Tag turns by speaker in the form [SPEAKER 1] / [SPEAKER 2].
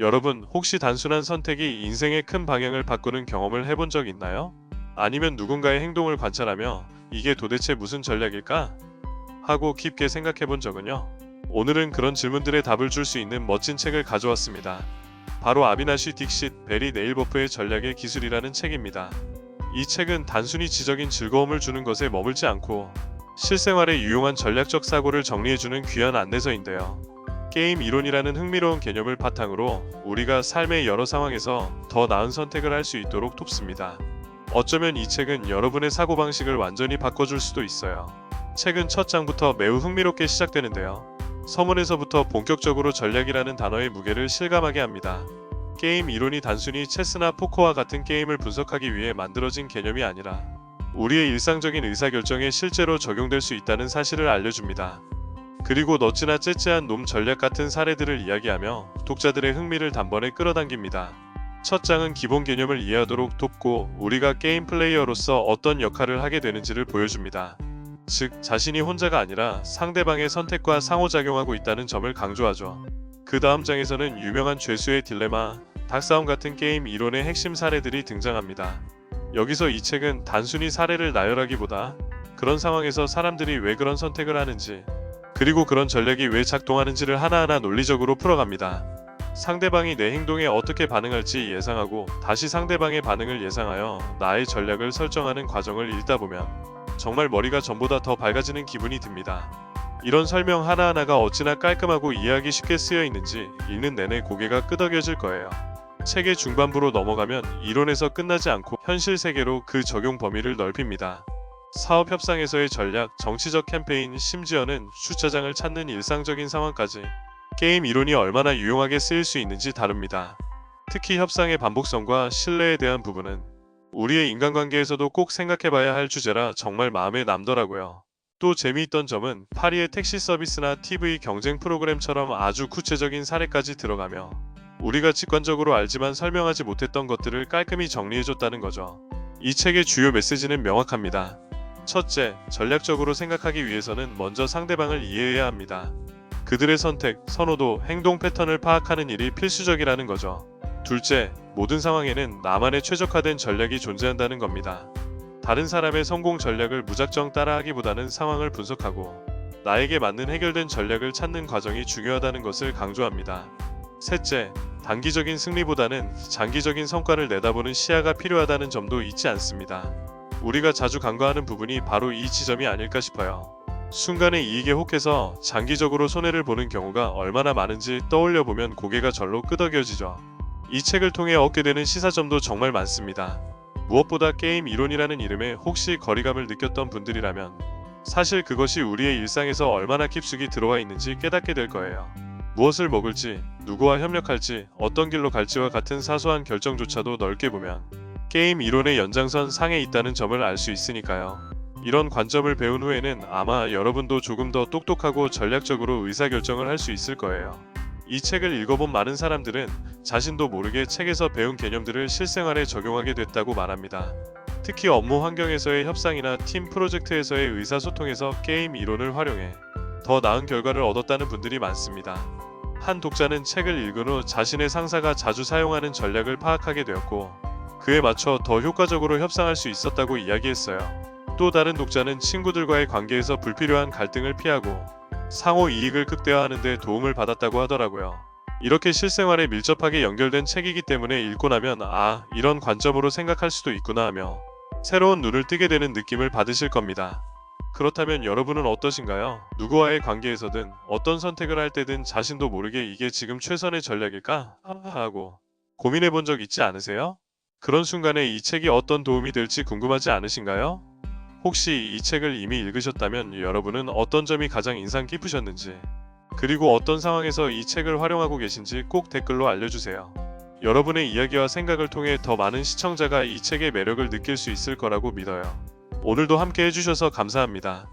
[SPEAKER 1] 여러분, 혹시 단순한 선택이 인생의 큰 방향을 바꾸는 경험을 해본 적 있나요? 아니면 누군가의 행동을 관찰하며 이게 도대체 무슨 전략일까? 하고 깊게 생각해 본 적은요? 오늘은 그런 질문들의 답을 줄 수 있는 멋진 책을 가져왔습니다. 바로 아비나시 딕싯 베리 네일버프의 전략의 기술이라는 책입니다. 이 책은 단순히 지적인 즐거움을 주는 것에 머물지 않고 실생활에 유용한 전략적 사고를 정리해주는 귀한 안내서인데요. 게임 이론이라는 흥미로운 개념을 바탕으로 우리가 삶의 여러 상황에서 더 나은 선택을 할 수 있도록 돕습니다. 어쩌면 이 책은 여러분의 사고방식을 완전히 바꿔줄 수도 있어요. 책은 첫 장부터 매우 흥미롭게 시작되는데요. 서문에서부터 본격적으로 전략이라는 단어의 무게를 실감하게 합니다. 게임 이론이 단순히 체스나 포커와 같은 게임을 분석하기 위해 만들어진 개념이 아니라 우리의 일상적인 의사결정에 실제로 적용될 수 있다는 사실을 알려줍니다. 그리고 너찌나 째째한 놈 전략 같은 사례들을 이야기하며 독자들의 흥미를 단번에 끌어당깁니다. 첫 장은 기본 개념을 이해하도록 돕고 우리가 게임 플레이어로서 어떤 역할을 하게 되는지를 보여줍니다. 즉, 자신이 혼자가 아니라 상대방의 선택과 상호작용하고 있다는 점을 강조하죠. 그 다음 장에서는 유명한 죄수의 딜레마, 닭싸움 같은 게임 이론의 핵심 사례들이 등장합니다. 여기서 이 책은 단순히 사례를 나열하기보다 그런 상황에서 사람들이 왜 그런 선택을 하는지, 그리고 그런 전략이 왜 작동하는지를 하나하나 논리적으로 풀어갑니다. 상대방이 내 행동에 어떻게 반응할지 예상하고 다시 상대방의 반응을 예상하여 나의 전략을 설정하는 과정을 읽다 보면 정말 머리가 전보다 더 밝아지는 기분이 듭니다. 이런 설명 하나하나가 어찌나 깔끔하고 이해하기 쉽게 쓰여 있는지 읽는 내내 고개가 끄덕여질 거예요. 책의 중반부로 넘어가면 이론에서 끝나지 않고 현실 세계로 그 적용 범위를 넓힙니다. 사업 협상에서의 전략, 정치적 캠페인, 심지어는 주차장을 찾는 일상적인 상황까지 게임 이론이 얼마나 유용하게 쓰일 수 있는지 다룹니다. 특히 협상의 반복성과 신뢰에 대한 부분은 우리의 인간관계에서도 꼭 생각해봐야 할 주제라 정말 마음에 남더라고요. 또 재미있던 점은 파리의 택시 서비스나 TV 경쟁 프로그램처럼 아주 구체적인 사례까지 들어가며 우리가 직관적으로 알지만 설명하지 못했던 것들을 깔끔히 정리해줬다는 거죠. 이 책의 주요 메시지는 명확합니다. 첫째, 전략적으로 생각하기 위해서는 먼저 상대방을 이해해야 합니다. 그들의 선택, 선호도, 행동 패턴을 파악하는 일이 필수적이라는 거죠. 둘째, 모든 상황에는 나만의 최적화된 전략이 존재한다는 겁니다. 다른 사람의 성공 전략을 무작정 따라하기보다는 상황을 분석하고 나에게 맞는 해결된 전략을 찾는 과정이 중요하다는 것을 강조합니다. 셋째, 단기적인 승리보다는 장기적인 성과를 내다보는 시야가 필요하다는 점도 잊지 않습니다. 우리가 자주 간과하는 부분이 바로 이 지점이 아닐까 싶어요. 순간의 이익에 혹해서 장기적으로 손해를 보는 경우가 얼마나 많은지 떠올려 보면 고개가 절로 끄덕여지죠. 이 책을 통해 얻게 되는 시사점도 정말 많습니다. 무엇보다 게임 이론이라는 이름에 혹시 거리감을 느꼈던 분들이라면 사실 그것이 우리의 일상에서 얼마나 깊숙이 들어와 있는지 깨닫게 될 거예요. 무엇을 먹을지, 누구와 협력할지, 어떤 길로 갈지와 같은 사소한 결정조차도 넓게 보면 게임 이론의 연장선 상에 있다는 점을 알 수 있으니까요. 이런 관점을 배운 후에는 아마 여러분도 조금 더 똑똑하고 전략적으로 의사결정을 할 수 있을 거예요. 이 책을 읽어본 많은 사람들은 자신도 모르게 책에서 배운 개념들을 실생활에 적용하게 됐다고 말합니다. 특히 업무 환경에서의 협상이나 팀 프로젝트에서의 의사소통에서 게임 이론을 활용해 더 나은 결과를 얻었다는 분들이 많습니다. 한 독자는 책을 읽은 후 자신의 상사가 자주 사용하는 전략을 파악하게 되었고 그에 맞춰 더 효과적으로 협상할 수 있었다고 이야기했어요. 또 다른 독자는 친구들과의 관계에서 불필요한 갈등을 피하고 상호 이익을 극대화하는 데 도움을 받았다고 하더라고요. 이렇게 실생활에 밀접하게 연결된 책이기 때문에 읽고 나면 아, 이런 관점으로 생각할 수도 있구나 하며 새로운 눈을 뜨게 되는 느낌을 받으실 겁니다. 그렇다면 여러분은 어떠신가요? 누구와의 관계에서든 어떤 선택을 할 때든 자신도 모르게 이게 지금 최선의 전략일까? 하고 고민해 본 적 있지 않으세요? 그런 순간에 이 책이 어떤 도움이 될지 궁금하지 않으신가요? 혹시 이 책을 이미 읽으셨다면 여러분은 어떤 점이 가장 인상 깊으셨는지, 그리고 어떤 상황에서 이 책을 활용하고 계신지 꼭 댓글로 알려주세요. 여러분의 이야기와 생각을 통해 더 많은 시청자가 이 책의 매력을 느낄 수 있을 거라고 믿어요. 오늘도 함께 해주셔서 감사합니다.